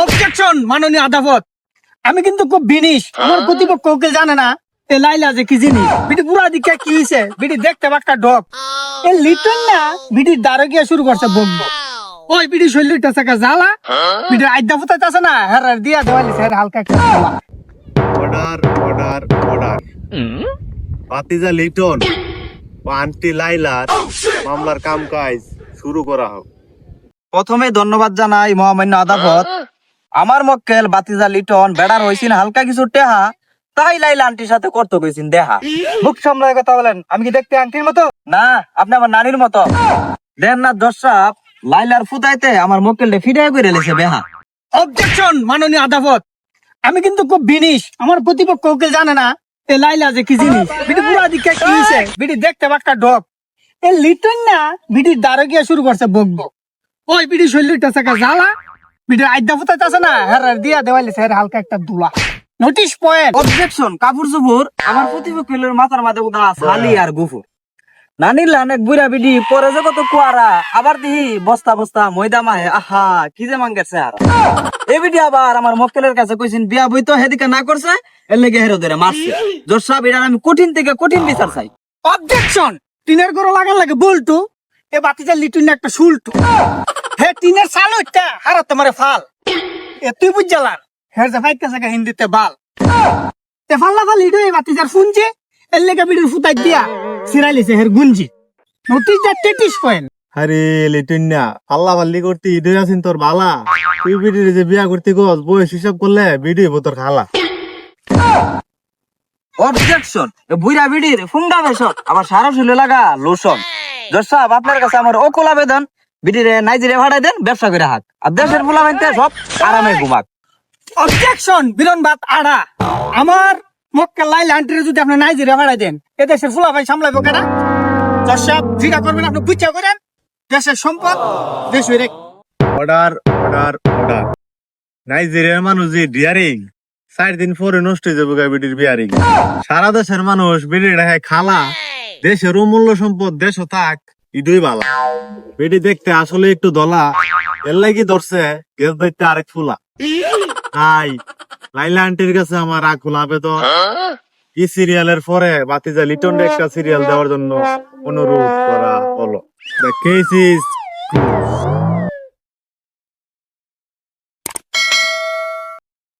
Objection মাননীয় আদালত। আমি কিন্তু খুব বিনিশ। আমার প্রতিপক্ষ ওকে জানে না এ লাইলা যে কি জিনিস। বিটি পুরা দিকে কি হয়েছে বিটি দেখতে ডগ। এ লিটন না বিটি দাঁড়ে গিয়ে শুরু করছে বকবো ওই বিটি শরীরটা জ্বালা। বিটি আড্ডা ফুটাইতে আছে না হ্যাঁ দিয়া দেওয়ালি স্যার হালকা একটা order order order Liton aunty লাইলার মামলার কাম কাজ শুরু করা হোক। প্রথমে ধন্যবাদ জানাই মহামান্য আদালত। আমার মক্কেল, বাতিজা, লিটন, বেড়ার হইছিন হালকা কিছু টেহা, তাই লাইলা আন্টির সাথে করতে কইছিন দেহা। মুখ সামলায় কথা বলেন, আমি কি দেখতে আংটির মতো? না, আপনি আমার নানির মতো। দেন না দর্শক লাইলার ফুতাইতে আমার মক্কেলটা ফিরে করে লেছে বেহা। অবজেকশন মাননীয় আদালত। আমি কিন্তু খুব বিনিশ, আমার প্রতিপক্ষ ওকে জানে না এ লাইলা যে কি জিনিস। বিটি পুরা দিকে কি হয়েছে বিটি দেখতে একটা ডগ। এ লিটন না বিটির দাঁড়ে গিয়ে শুরু করছে বকবো ওই বিটি শরীরটা জ্বালা বিটির আড্ডা ফুটাইতে আছে না? হ্যাঁ দিয়া দেওয়ালি স্যার হালকা একটা দুলা। নোটিশ পয়েন্ট অবজেকশন কাপুর চুপুর আমার প্রতিপক্ষের মাথার মাঝে উদা শালি আর গুফুর। নানির লানেক বুড়া বিডি পরে যে কত কুয়ারা আবার দিহি বস্তা বস্তা ময়দা মাহে আহা কি যে মাঙ্গেছে আর এই বিডি আবার আমার মক্কেলের কাছে কইছেন বিয়া বই তো হেদিকে না করছে এর লেগে হেরো ধরে মারছে। জোর সাহেব এটার আমি কঠিন থেকে কঠিন বিচার চাই। অবজেকশন টিনের গরো লাগার লাগে বলটু এ বাতিজা লিটুন একটা শুলটু। হে টিনের সাল ওইটা হারাত তোমারে ফাল। এ তুই বুঝ হের যে ফাইট কাছে হিন্দিতে বাল। তে ফাল্লা ফাল ইডো এই বাতিজার শুনছে এর লেগে বিড়ির ফুটাই দিয়া সিরাইলিছে হের গুঞ্জি নোটিশ যা তেটিশ পয়েন্ট আরে লিটন না আল্লাহ ভাল্লি করতে ইডে আছেন তোর বালা। তুই বিডির যে বিয়া করতে গস বয়স হিসাব করলে বিডি হইব তোর খালা। অবজেকশন বুড়া বিডির ফুঙ্গা বেশন আবার সারা শুলে লাগা লোশন জোর সাহেব আপনার কাছে আমার অকুল আবেদন বিডিরে নাইজেরিয়া ভাড়াই দেন ব্যবসা করে হাক। আর দেশের ফুলা মাইতে সব আরামে ঘুমাক। অবজেকশন বিরন বাত আড়া। আমার মক্কা লাই লান্টিরে যদি আপনি নাইজেরিয়া ভাড়াই দেন এ দেশের ফুলা ভাই সামলাইবো কেনা দর্শক যেটা করবেন আপনি বুঝা করেন। দেশের সম্পদ দেশ হয়ে অর্ডার অর্ডার অর্ডার নাইজেরিয়ার মানুষ যে ডিয়ারিং চার দিন পরে নষ্ট হয়ে যাবে বিডির বিয়ারিং সারা দেশের মানুষ বিডির রেখায় খালা। দেশের অমূল্য সম্পদ দেশ থাক। ইডুই বালা। পেটি দেখতে আসলে একটু দলা, এর লাগি ধরছে গেস দেখতে আরেক ফুলা। তাই লাইলা আন্টির কাছে আমার আকুল আবেদন। এই সিরিয়ালের পরে বাতিজা লিটন একটা সিরিয়াল দেওয়ার জন্য অনুরোধ করা হলো। দেখেছিস